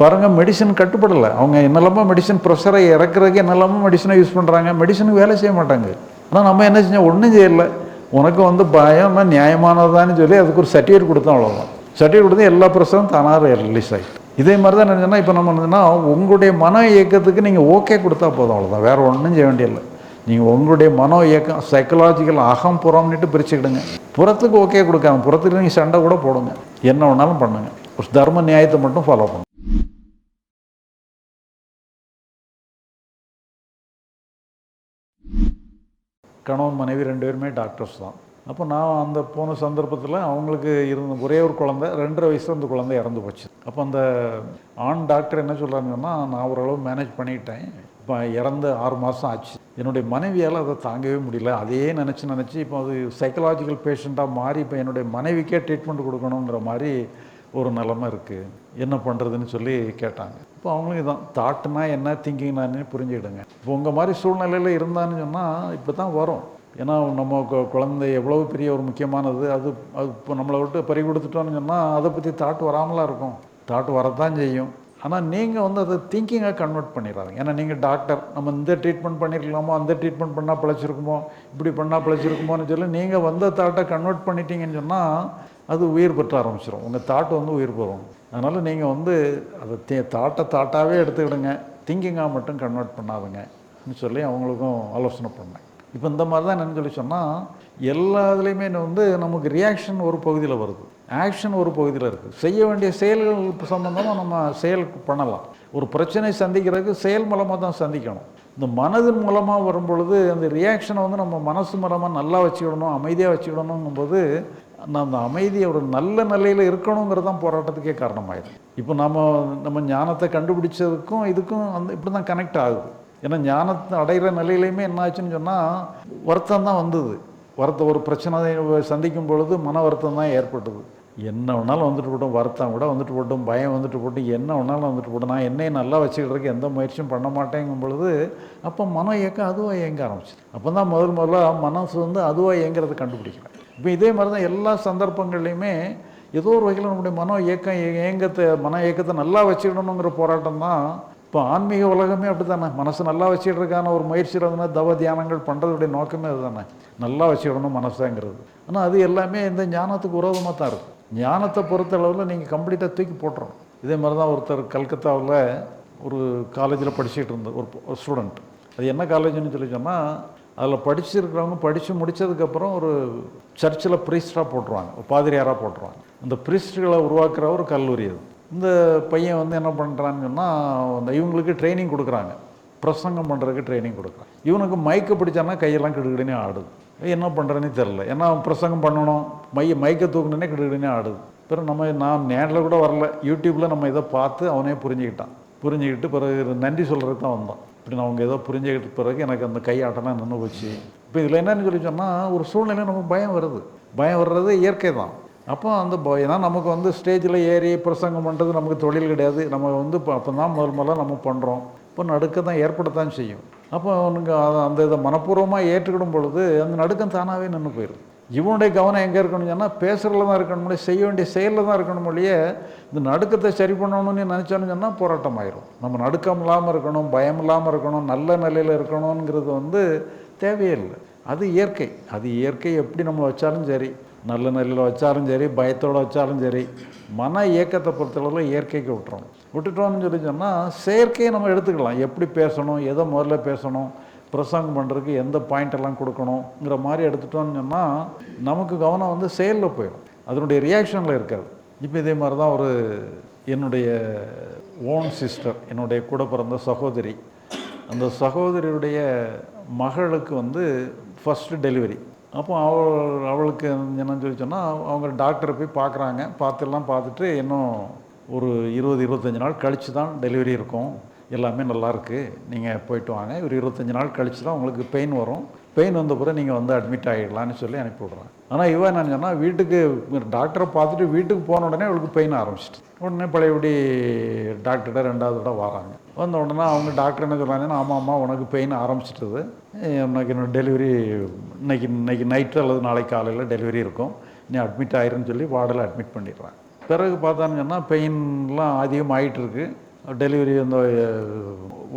பாருங்கள் மெடிசன் கட்டுப்படலை. அவங்க என்னெல்லாமோ மெடிசன் ப்ரெஷரை இறக்குறதுக்கு என்னெல்லாமோ மெடிசனை யூஸ் பண்ணுறாங்க மெடிசனுக்கு வேலை செய்ய மாட்டாங்க. ஆனால் நம்ம என்ன செஞ்சோம்? ஒன்றும் செய்யலை. உனக்கு வந்து பயம் நியாயமானதான்னு சொல்லி அதுக்கு ஒரு சர்டிஃபிகேட் கொடுத்தோம் அவ்வளோதான் சர்டிஃபிகேட் கொடுத்து எல்லா ப்ரெஷரும் தானாக ரிலீஸ் ஆகிட்டு இதே மாதிரி தான் நினச்சோன்னா இப்போ நம்ம என்னன்னா உங்களுடைய மன இயக்கத்துக்கு நீங்கள் ஓகே கொடுத்தா போதும் அவ்வளோதான் வேறு ஒன்றும் செய்ய வேண்டியதில்லை. நீங்கள் உங்களுடைய மனோ இயக்கம் சைக்கலாஜிக்கல் அகம் புறம்னுட்டு பிரிச்சுக்கிடுங்க. புறத்துக்கு ஓகே கொடுக்காம புறத்துக்கு நீங்கள் சண்டை கூட போடுங்க. என்ன வேணாலும் பண்ணுங்க. ஒரு தர்ம நியாயத்தை மட்டும் ஃபாலோ பண்ணுங்க. கணவன் மனைவி ரெண்டு பேருமே டாக்டர்ஸ் தான். அப்போ நான் அந்த போன சந்தர்ப்பத்தில் அவங்களுக்கு இருந்த ஒரே ஒரு குழந்தை ரெண்டரை வயசில் அந்த குழந்தை இறந்து போச்சு. அப்போ அந்த ஆண் டாக்டர் என்ன சொல்கிறாங்கன்னா நான் ஓரளவு மேனேஜ் பண்ணிட்டேன். இப்போ இறந்து ஆறு மாதம் ஆச்சு. என்னுடைய மனைவியால் அதை தாங்கவே முடியல. அதையே நினச்சி நினச்சி இப்போ அது சைக்கலாஜிக்கல் பேஷண்ட்டாக மாறி இப்போ என்னுடைய மனைவிக்கே ட்ரீட்மெண்ட் கொடுக்கணுன்ற மாதிரி ஒரு நிலமை இருக்குது என்ன பண்ணுறதுன்னு சொல்லி கேட்டாங்க. இப்போ அவங்களும் இதான் தாட்டுனா என்ன திங்கிங்னான்னு புரிஞ்சுக்கிடுங்க. இப்போ உங்கள் மாதிரி சூழ்நிலையில் இருந்தான்னு சொன்னால் இப்போ தான் வரும். ஏன்னா நம்ம குழந்தை எவ்வளோ பெரிய ஒரு முக்கியமானது அது அது இப்போ நம்மளை விட்டு பறி கொடுத்துட்டோன்னு சொன்னால் அதை பற்றி தாட் வராமலாம் இருக்கும். தாட் வரத்தான் செய்யும். ஆனால் நீங்கள் வந்து அதை திங்கிங்காக கன்வெர்ட் பண்ணிடுறாங்க ஏன்னா நீங்கள் டாக்டர் நம்ம இந்த ட்ரீட்மெண்ட் பண்ணியிருக்கலாமோ அந்த ட்ரீட்மெண்ட் பண்ணால் பிழைச்சிருக்குமோ இப்படி பண்ணால் பிழைச்சிருக்குமோன்னு சொல்லி நீங்கள் வந்த தாட்டை கன்வெர்ட் பண்ணிட்டீங்கன்னு சொன்னால் அது உயிர் பெற்ற ஆரம்பிச்சிடும் உங்கள் தாட் வந்து உயிர் பெறும். அதனால் நீங்கள் வந்து அதை தே தாட்டை தாட்டாகவே எடுத்துக்கிடுங்க. திங்கிங்காக மட்டும் கன்வெர்ட் பண்ணாதுங்கன்னு சொல்லி அவங்களுக்கும் ஆலோசனை பண்ணேன். இப்போ இந்த மாதிரி தான் என்னன்னு சொல்லி சொன்னால் எல்லா இதுலேயுமே வந்து நமக்கு ரியாக்ஷன் ஒரு பகுதியில் வருது. ஆக்ஷன் ஒரு பகுதியில் இருக்குது செய்ய வேண்டிய செயல்கள் சம்மந்தமாக நம்ம செயல் பண்ணலாம். ஒரு பிரச்சனை சந்திக்கிறதுக்கு செயல் மூலமாக தான் சந்திக்கணும். இந்த மனதின் மூலமாக வரும் பொழுது அந்த ரியாக்ஷனை வந்து நம்ம மனசு மூலமாக நல்லா வச்சுக்கிடணும் அமைதியாக வச்சுக்கிடணுங்கும்போது நான் அந்த அமைதி ஒரு நல்ல நிலையில் இருக்கணுங்கிறது தான் போராட்டத்துக்கே காரணமாயிடும் இப்போ நம்ம நம்ம ஞானத்தை கண்டுபிடிச்சதுக்கும் இதுக்கும் அந்த இப்படி தான் கனெக்ட் ஆகுது. ஏன்னா ஞானத்தை அடைகிற நிலையிலையுமே என்ன ஆச்சுன்னு சொன்னால் வருத்தம் தான் வந்தது. வருத்த ஒரு பிரச்சனை சந்திக்கும் பொழுது மன வருத்தம் தான் ஏற்பட்டது. என்ன வேணாலும் வந்துட்டு போட்டோம் வருத்தம் கூட வந்துட்டு போட்டோம் பயம் வந்துட்டு போட்டோம் என்ன வேணாலும் வந்துட்டு போட்டோம். நான் என்னையை நல்லா வச்சுக்கிறதுக்கு எந்த முயற்சியும் பண்ண மாட்டேங்கும் பொழுது அப்போ மனம் இயக்கம் அதுவாக இயங்க ஆரம்பிச்சு அப்போ தான் முதல் முதல்ல மனசு வந்து அதுவாக இயங்கிறத கண்டுபிடிக்கிறேன் இப்போ இதே மாதிரி தான் எல்லா சந்தர்ப்பங்கள்லையுமே ஏதோ ஒரு வகையில் நம்முடைய மனோ இயக்கம் ஏங்கத்தை மன இயக்கத்தை நல்லா வச்சுக்கணுங்கிற போராட்டம் தான். இப்போ ஆன்மீக உலகமே அப்படி தானே மனசு நல்லா வச்சுக்கிறதுக்கான ஒரு முயற்சியில் வந்து தவ தியானங்கள் பண்ணுறதுடைய நோக்கமே அதுதானே. நல்லா வச்சுக்கணும் மனசுங்கிறது. ஆனால் அது எல்லாமே இந்த ஞானத்துக்கு உரோதமாக தான் இருக்குது ஞானத்தை பொறுத்த அளவில் நீங்கள் கம்ப்ளீட்டாக தூக்கி போட்டுறணும். இதே மாதிரி தான் ஒருத்தர் கல்கத்தாவில் ஒரு காலேஜில் படிச்சுட்டு இருந்த ஒரு ஒரு ஸ்டூடெண்ட் அது என்ன காலேஜ்னு சொல்லி சொன்னால் அதில் படிச்சிருக்கிறவங்க படித்து முடித்ததுக்கப்புறம் ஒரு சர்ச்சில் ப்ரீஸ்டாக போட்டுருவாங்க ஒரு பாதிரியாராக போட்டுருவாங்க. அந்த ப்ரீஸ்டுகளை உருவாக்குற ஒரு கல்லூரி அது. இந்த பையன் வந்து என்ன பண்ணுறான்னு சொன்னால் அந்த இவங்களுக்கு ட்ரைனிங் கொடுக்குறாங்க. பிரசங்கம் பண்ணுறதுக்கு ட்ரைனிங் கொடுக்குறாங்க இவனுக்கு மைக்கை பிடிச்சானா கையெல்லாம் கிடுகிடுனே ஆடுது. என்ன பண்ணுறேன்னு தெரில ஏன்னா அவன் பிரசங்கம் பண்ணணும். மைய மைக்கை தூக்கணுன்னே கிடுகிடுனே ஆடுது. பிறகு நம்ம நான் நேரில் கூட வரல. யூடியூப்பில் நம்ம இதை பார்த்து அவனே புரிஞ்சுக்கிட்டான். புரிஞ்சுக்கிட்டு பிறகு நன்றி சொல்கிறதுக்கு தான் வந்தான். இப்படி நான் அவங்க ஏதோ புரிஞ்சுக்கிட்ட பிறகு எனக்கு அந்த கையாட்டம்லாம் நின்று போச்சு. இப்போ இதில் என்னன்னு சொல்லி சொன்னால் ஒரு சூழ்நிலை நமக்கு பயம் வருது. பயம் வர்றது இயற்கை தான். அப்போ அந்த பயம் ஏன்னா நமக்கு வந்து ஸ்டேஜில் ஏறி பிரசங்கம் பண்ணுறது நமக்கு தொழில் கிடையாது. நம்ம வந்து இப்போ அப்போ தான் முதல் முதல்ல நம்ம பண்ணுறோம் இப்போ நடுக்க தான் ஏற்படத்தான் செய்யும். அப்போ அவனுக்கு அந்த இதை மனப்பூர்வமாக ஏற்றுக்கிடும் பொழுது அந்த நடுக்கம் தானாகவே நின்று போயிடும் இவனுடைய கவனம் எங்கே இருக்கணும் சொன்னால் பேசுகிறதுல தான் இருக்கணும் முடியும் செய்ய வேண்டிய செயலில் தான் இருக்கணும் முடியே இந்த நடுக்கத்தை சரி பண்ணணும்னு நினச்சோன்னு சொன்னால் போராட்டம் ஆயிரும் நம்ம நடுக்கம் இல்லாமல் இருக்கணும் பயம் இல்லாமல் இருக்கணும் நல்ல நிலையில் இருக்கணுங்கிறது வந்து தேவையே இல்லை. அது இயற்கை. அது இயற்கை எப்படி நம்ம வச்சாலும் சரி நல்ல நிலையில் வச்சாலும் சரி பயத்தோடு வச்சாலும் சரி மன இயக்கத்தை பொறுத்தளவில் இயற்கைக்கு விட்டுறோம் விட்டுட்டோம்னு சொல்லி சொன்னால் செயற்கையை நம்ம எடுத்துக்கலாம். எப்படி பேசணும் எதை முதல்ல பேசணும் பிரசங்கம் பண்ணுறதுக்கு எந்த பாயிண்டெல்லாம் கொடுக்கணுங்கிற மாதிரி எடுத்துட்டோம்னு சொன்னால் நமக்கு கவனம் வந்து செயலில் போயிடும். அதனுடைய ரியாக்ஷனில் இருக்காது. இப்போ இதே மாதிரி தான் ஒரு என்னுடைய ஓன் சிஸ்டர் என்னுடைய கூட பிறந்த சகோதரி. அந்த சகோதரியுடைய மகளுக்கு வந்து ஃபஸ்ட்டு டெலிவரி அப்போ அவள் அவளுக்கு என்னன்னு சொல்லி சொன்னால் அவங்க டாக்டரை போய் பார்க்குறாங்க பார்த்துலாம் பார்த்துட்டு இன்னும் ஒரு இருபது இருபத்தஞ்சி நாள் கழித்து தான் டெலிவரி இருக்கும். எல்லாமே நல்லாயிருக்கு. நீங்கள் போயிட்டு வாங்க. ஒரு இருபத்தஞ்சி நாள் கழிச்சு தான் உங்களுக்கு பெயின் வரும். பெயின் வந்த பிறகு நீங்கள் வந்து அட்மிட் ஆகிடலான்னு சொல்லி அனுப்பி விட்றாங்க ஆனால் இவன் நான் சொன்னால் வீட்டுக்கு டாக்டரை பார்த்துட்டு வீட்டுக்கு போன உடனே அவளுக்கு பெயின் ஆரம்பிச்சிட்டு. உடனே பழையபடி டாக்டர்கிட்ட ரெண்டாவது விட வராங்க. வந்த உடனே அவங்க டாக்டர் என்ன சொல்கிறாங்கன்னா ஆமாம் ஆமாம் உனக்கு பெயின் ஆரம்பிச்சிட்டது. உனக்கு இன்னும் டெலிவரி இன்னைக்கு இன்னைக்கு நைட்டு அல்லது நாளைக்கு காலையில் டெலிவரி இருக்கும். நீ அட்மிட் ஆயிருன்னு சொல்லி வார்டில் அட்மிட் பண்ணிடுறாங்க பிறகு பார்த்தான்னு சொன்னால் பெயின்லாம் அதிகமாகிட்டு இருக்குது டெலிவரி அந்த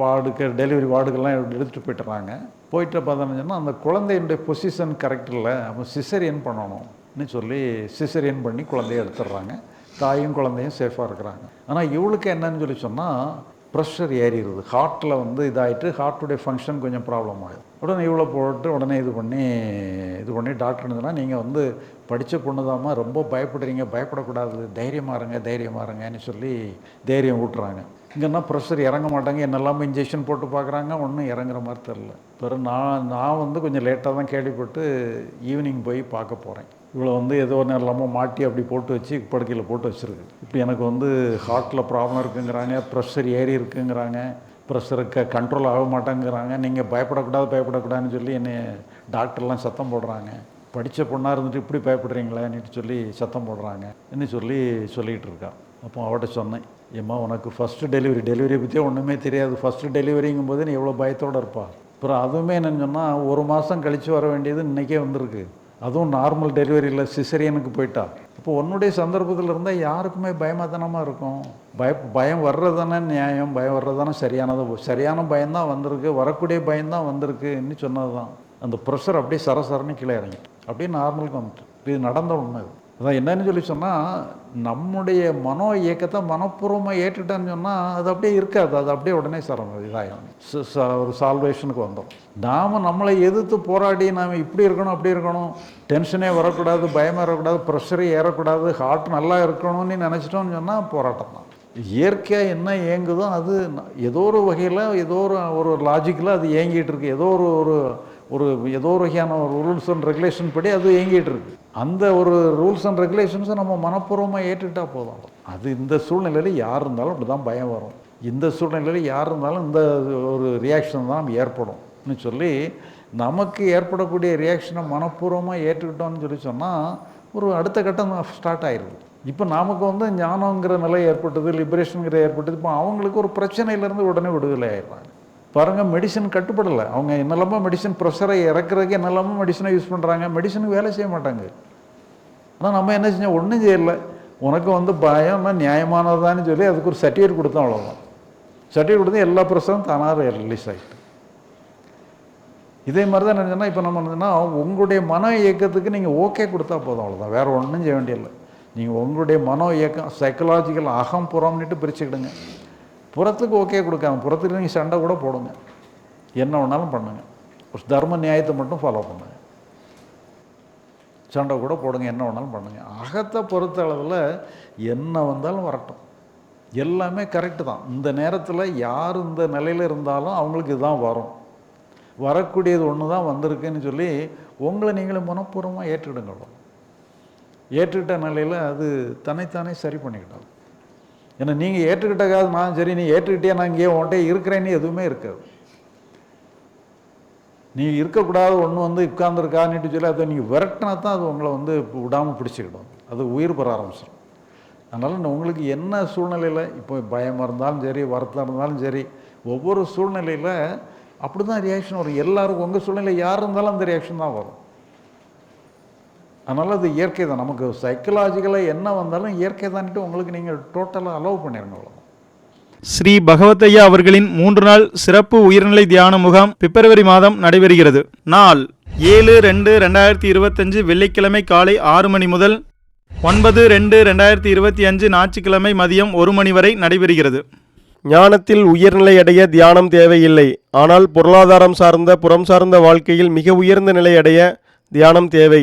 வார்டுக்கு டெலிவரி வார்டுக்கெல்லாம் எடுத்துகிட்டு போய்ட்டுறாங்க. போயிட்டு பார்த்தோம்னா அந்த குழந்தையுடைய பொசிஷன் கரெக்ட் இல்லை அப்போ சிசரியன் பண்ணணும்னு சொல்லி சிசரியன் பண்ணி குழந்தைய எடுத்துடுறாங்க. தாயும் குழந்தையும் சேஃபாக இருக்கிறாங்க. ஆனால் இவளுக்கு என்னன்னு சொல்லி சொன்னால் ப்ரெஷர் ஏறிடுது. ஹார்ட்டில் வந்து இதாகிட்டு ஹார்ட்டுடைய ஃபங்க்ஷன் கொஞ்சம் ப்ராப்ளம் ஆகுது. உடனே இவ்வளோ போட்டு உடனே இது பண்ணி இது பண்ணி டாக்டர் இருந்ததுன்னா நீங்கள் வந்து படித்த பொண்ணுதாம்மா ரொம்ப பயப்படுறீங்க பயப்படக்கூடாது. தைரியமாக இருங்க தைரியமாக இருங்கன்னு சொல்லி தைரியம் ஊட்டுறாங்க. இங்கன்னா ப்ரெஷர் இறங்க மாட்டாங்க என்னெல்லாமே இன்ஜெக்ஷன் போட்டு பார்க்குறாங்க ஒன்றும் இறங்குற மாதிரி தெரில பிறகு நான் நான் வந்து கொஞ்சம் லேட்டாக தான் கேள்விப்பட்டு ஈவினிங் போய் பார்க்க போகிறேன் இவ்வளோ வந்து ஏதோ ஒன்றும் இல்லாமல் மாட்டி அப்படி போட்டு வச்சு படுக்கையில் போட்டு வச்சுருக்கு. இப்போ எனக்கு வந்து ஹார்ட்டில் ப்ராப்ளம் இருக்குங்கிறாங்க ப்ரெஷர் ஏறி இருக்குங்கிறாங்க ப்ரெஷரு க கண்ட்ரோல் ஆக மாட்டேங்கிறாங்க நீங்கள் பயப்படக்கூடாது பயப்படக்கூடாதுன்னு சொல்லி என்னை டாக்டர்லாம் சத்தம் போடுறாங்க. படித்த பொண்ணாக இருந்துட்டு இப்படி பயப்படுறீங்களேன்னு சொல்லி சத்தம் போடுறாங்க என்ன சொல்லி சொல்லிகிட்டு இருக்கான் அப்போ அவட்ட சொன்னேன் ஏம்மா உனக்கு ஃபஸ்ட்டு டெலிவரி டெலிவரி பற்றியே ஒன்றுமே தெரியாது. ஃபஸ்ட்டு டெலிவரிங்கும் போது நீ எவ்வளோ பயத்தோடு இருப்பா? அப்புறம் அதுவுமே என்னன்னு சொன்னால் ஒரு மாதம் கழித்து வர வேண்டியது இன்றைக்கே வந்திருக்கு. அதுவும் நார்மல் டெலிவரியில் சிசரியனுக்கு போயிட்டா. இப்போ உன்னுடைய சந்தர்ப்பத்தில் இருந்தால் யாருக்குமே பயமாதனமாக இருக்கும். பய பயம் வர்றதானே நியாயம். பயம் வர்றதானே சரியானது. சரியான பயம்தான் வந்திருக்கு. வரக்கூடிய பயம்தான் வந்திருக்குன்னு சொன்னது தான் அந்த ப்ரெஷர் அப்படியே சரசரன்னு கீழே இறங்கி அப்படியே நார்மலுக்கு வந்துட்டு. இது நடந்த உண்மை அது. அதான் என்னன்னு சொல்லி சொன்னால் நம்முடைய மனோ இயக்கத்தை மனப்பூர்வமாக ஏற்றுட்டேன்னு சொன்னால் அது அப்படியே இருக்காது. அது அப்படியே உடனே சரம் இதாகும் ஒரு சால்வேஷனுக்கு வந்தோம் நாம் நம்மளை எதிர்த்து போராடி நாம் இப்படி இருக்கணும் அப்படி இருக்கணும். டென்ஷனே வரக்கூடாது பயமாக இருக்கக்கூடாது ப்ரெஷரே ஏறக்கூடாது ஹார்ட் நல்லா இருக்கணும்னு நினச்சிட்டோம்னு சொன்னால் போராட்டம் தான். இயற்கையாக என்ன இயங்குதோ அது ஏதோ ஒரு வகையில் ஏதோ ஒரு ஒரு லாஜிக்கில் அது இயங்கிட்டு இருக்கு. ஏதோ ஒரு ஒரு ஒரு ஏதோ ஒரு வகையான ஒரு ரூல்ஸ் அண்ட் ரெகுலேஷன் படி அது இயங்கிட்டு இருக்கு. அந்த ஒரு ரூல்ஸ் அண்ட் ரெகுலேஷன்ஸை நம்ம மனப்பூர்வமாக ஏற்றுக்கிட்டால் போதும் அது. இந்த சூழ்நிலையில் யார் இருந்தாலும் அப்படி தான் பயம் வரும். இந்த சூழ்நிலையில் யார் இருந்தாலும் இந்த ஒரு ரியாக்ஷன் தான் ஏற்படும்னு சொல்லி நமக்கு ஏற்படக்கூடிய ரியாக்ஷனை மனப்பூர்வமாக ஏற்றுக்கிட்டோம்னு சொல்லி சொன்னால் ஒரு அடுத்த கட்டம் ஸ்டார்ட் ஆயிடுது இப்போ நமக்கு வந்து ஞானங்கிற நிலை ஏற்பட்டது லிபரேஷனுங்கிற ஏற்பட்டது இப்போ அவங்களுக்கு ஒரு பிரச்சனையிலேருந்து உடனே விடுதலை ஆயிடுறாங்க. பாருங்கள் மெடிசன் கட்டுப்படலை. அவங்க என்னெல்லாமோ மெடிசன் ப்ரெஷரை இறக்குறதுக்கு என்னெல்லாமோ மெடிசனை யூஸ் பண்ணுறாங்க மெடிசனுக்கு வேலை செய்ய மாட்டாங்க. ஆனால் நம்ம என்ன செஞ்சோம்? ஒன்றும் செய்யலை. உனக்கு வந்து பயம்னா நியாயமானதான்னு சொல்லி அதுக்கு ஒரு சர்டிஃபிகேட் கொடுத்தோம் அவ்வளோதான் சர்டிஃபிகேட் கொடுத்து எல்லா ப்ரெஷரும் தானாக ரிலீஸ் ஆகிட்டு இதே மாதிரி தான் நினச்சோன்னா இப்போ நம்ம என்னன்னா உங்களுடைய மன இயக்கத்துக்கு நீங்கள் ஓகே கொடுத்தா போதும் அவ்வளோதான் வேறு ஒன்றும் செய்ய வேண்டியதில்லை. நீங்கள் உங்களுடைய மனோ இயக்கம் சைக்கலாஜிக்கல் அகம் புறம்னுட்டு பிரிச்சுக்கிடுங்க. புறத்துக்கு ஓகே கொடுக்காம புறத்துக்கு நீங்கள் சண்டை கூட போடுங்க. என்ன வேணாலும் பண்ணுங்க. ஒரு தர்ம நியாயத்தை மட்டும் ஃபாலோ பண்ணுங்க. சண்டை கூட போடுங்க என்ன வேணாலும் பண்ணுங்க. அகத்தை பொறுத்த அளவில் என்ன வந்தாலும் வரட்டும். எல்லாமே கரெக்டு தான். இந்த நேரத்தில் யார் இந்த நிலையில் இருந்தாலும் அவங்களுக்கு இதுதான் வரும். வரக்கூடியது ஒன்று தான் வந்திருக்குன்னு சொல்லி உங்களை நீங்களும் மனப்பூர்வமாக ஏற்றுக்கிடுங்க அவ்வளவுதான். ஏற்றுக்கிட்ட நிலையில் அது தன்னைத்தானே சரி பண்ணிக்கிட்டோம் ஏன்னா நீங்கள் ஏற்றுக்கிட்டக்காது நான் சரி நீ ஏற்றுக்கிட்டே நான் இங்கேயே உன்ட்டே இருக்கிறேன்னு எதுவுமே இருக்காது. நீ இருக்கக்கூடாது ஒன்று வந்து உட்கார்ந்துருக்கான்னுட்டு சொல்லி அதை நீங்கள் விரட்டினா தான் அது உங்களை வந்து விடாமல் பிடிச்சிக்கிடும். அது உயிர் பெற ஆரம்பிச்சிடும் அதனால் உங்களுக்கு என்ன சூழ்நிலையில் இப்போ பயமாக இருந்தாலும் சரி வருத்தம் இருந்தாலும் சரி ஒவ்வொரு சூழ்நிலையில் அப்படி தான் ரியாக்ஷன் வரும். எல்லாருக்கும் உங்கள் சூழ்நிலை யார் இருந்தாலும் அந்த ரியாக்ஷன் தான் வரும். அதனால் அது இயற்கை தான். நமக்கு சைக்கலாஜிக்கலாக என்ன வந்தாலும் இயற்கை தான்ட்டு உங்களுக்கு நீங்கள் டோட்டலாக அலோவ் பண்ணிடுங்க அவ்வளோ ஸ்ரீ பகவத்தையா அவர்களின் மூன்று நாள் சிறப்பு உயர்நிலை தியான முகாம் பிப்ரவரி மாதம் நடைபெறுகிறது. நாள் ஏழு ரெண்டு ரெண்டாயிரத்தி இருபத்தஞ்சு வெள்ளிக்கிழமை காலை ஆறு மணி முதல் ஒன்பது ரெண்டு ரெண்டாயிரத்தி இருபத்தி அஞ்சு ஞாயிற்றுக்கிழமை மதியம் ஒரு மணி வரை நடைபெறுகிறது. ஞானத்தில் உயர்நிலை அடைய தியானம் தேவையில்லை. ஆனால் பொருளாதாரம் சார்ந்த புறம் சார்ந்த வாழ்க்கையில் மிக உயர்ந்த நிலை அடைய தியானம் தேவை.